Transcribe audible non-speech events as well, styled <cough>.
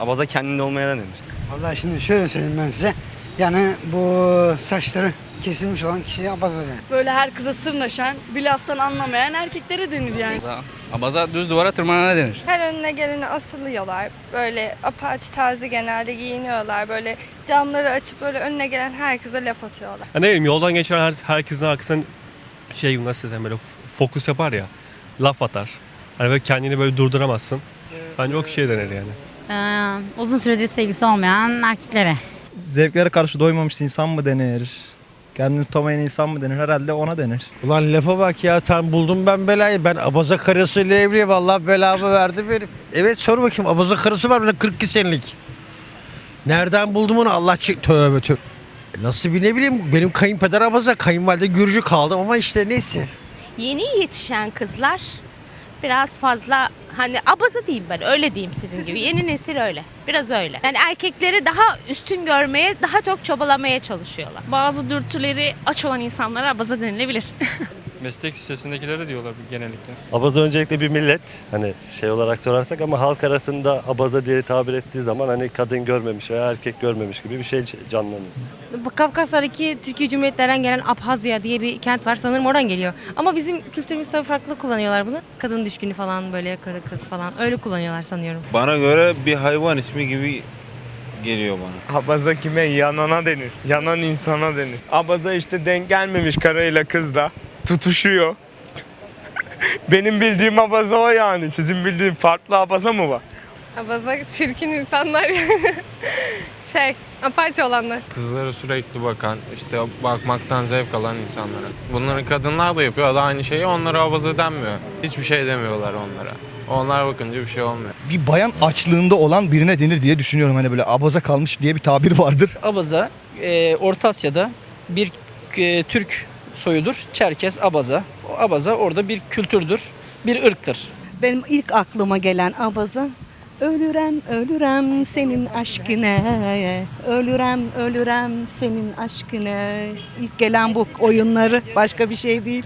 Abaza kendinde olmaya da denir. Vallahi şimdi şöyle söyleyeyim ben size. Yani bu saçları kesilmiş olan kişiye abaza denir. Böyle her kıza sırnaşan, bir laftan anlamayan erkeklere denir yani. Abaza, abaza düz duvara tırmanana denir. Her önüne geleni asılıyorlar. Böyle apaç tarzı genelde giyiniyorlar. Böyle camları açıp böyle önüne gelen herkese laf atıyorlar. Ya ne bileyim yoldan geçen her, herkesin arkasından şey nasıl desem böyle fokus yapar ya. Laf atar. Hani böyle kendini böyle durduramazsın. Bence o kişiye denir yani. Ee, uzun süredir sevgilisi olmayan erkeklere. Zevklere karşı doymamış insan mı denir? Kendini tutamayan insan mı denir? Herhalde ona denir. Ulan lafa bak ya tam buldum ben belayı. Ben abaza karısıyla evliyim. Vallahi belamı verdi benim. Evet sor bakayım abaza karısı var mı? 42 senelik. Nereden buldum onu? Allah çek. Tövbe tövbe. Nasıl bir ne bileyim benim kayınpeder abaza kayınvalide Gürcü kaldım ama işte neyse. Yeni yetişen kızlar biraz fazla hani abaza diyeyim ben öyle diyeyim sizin gibi. Yeni nesil öyle. Biraz öyle. Yani erkekleri daha üstün görmeye, daha çok çabalamaya çalışıyorlar. Bazı dürtüleri aç olan insanlara abaza denilebilir. <laughs> Meslek listesindekilere diyorlar genellikle. Abaza öncelikle bir millet hani şey olarak sorarsak ama halk arasında abaza diye tabir ettiği zaman hani kadın görmemiş veya erkek görmemiş gibi bir şey canlanıyor. Kafkaslar'daki Türkiye Cumhuriyetlerinden gelen Abhazya diye bir kent var. Sanırım oradan geliyor. Ama bizim kültürümüz tabii farklı kullanıyorlar bunu. Kadın düşkünü falan böyle karı kız falan öyle kullanıyorlar sanıyorum. Bana göre bir hayvan ismi gibi geliyor bana. Abaza kime? Yanana denir. Yanan insana denir. Abaza işte denk gelmemiş karıyla kızla. Tutuşuyor. Benim bildiğim abaza o yani. Sizin bildiğin farklı abaza mı var? Abaza çirkin insanlar. <laughs> şey, apaç olanlar. Kızlara sürekli bakan, işte bakmaktan zevk alan insanlara. Bunları kadınlar da yapıyor. Da aynı şeyi onlara abaza denmiyor. Hiçbir şey demiyorlar onlara. Onlar bakınca bir şey olmuyor. Bir bayan açlığında olan birine denir diye düşünüyorum. Hani böyle abaza kalmış diye bir tabir vardır. Abaza e, Orta Asya'da bir e, Türk soyudur. Çerkez Abaza. O Abaza orada bir kültürdür, bir ırktır. Benim ilk aklıma gelen abaza Ölürem ölürem senin aşkına Ölürem ölürem senin aşkına İlk gelen bu oyunları başka bir şey değil.